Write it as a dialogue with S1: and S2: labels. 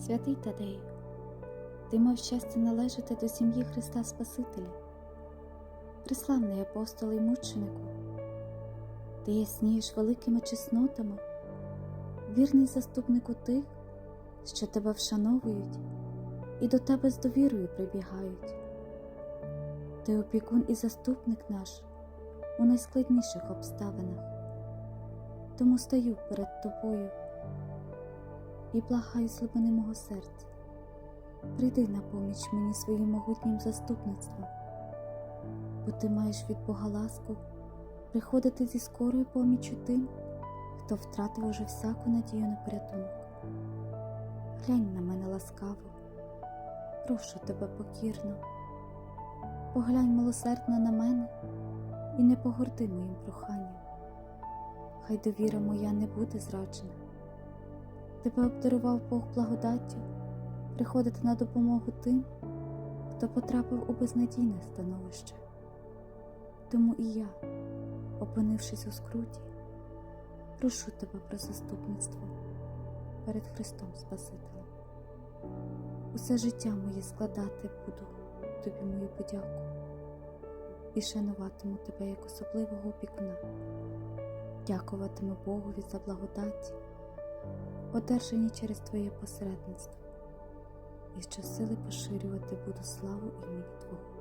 S1: Святий Тадею, ти мав щастя належати до сім'ї Христа Спасителя, приславний апостол і мученику, ти яснієш великими чеснотами, вірний заступнику тих, що тебе вшановують і до тебе з довірою прибігають. Ти опікун і заступник наш у найскладніших обставинах, тому стою перед тобою і благаю з глибини мого серця. Прийди на поміч мені своїм могутнім заступництвом, бо ти маєш від Бога ласку приходити зі скорою поміччю тим, хто втратив уже всяку надію на порятунок. Глянь на мене ласкаво, прошу тебе покірно, поглянь милосердно на мене і не погорди моїм проханням. Хай довіра моя не буде зраджена. Тебе обдарував Бог благодаттю приходити на допомогу тим, хто потрапив у безнадійне становище. Тому і я, опинившись у скруті, прошу тебе про заступництво перед Христом Спасителем. Усе життя моє складати буду тобі мою подяку і шануватиму тебе як особливого опікуна, дякуватиму Богові за благодаті, одержані через Твоє посередництво, і щосили поширювати буду славу імені Твого.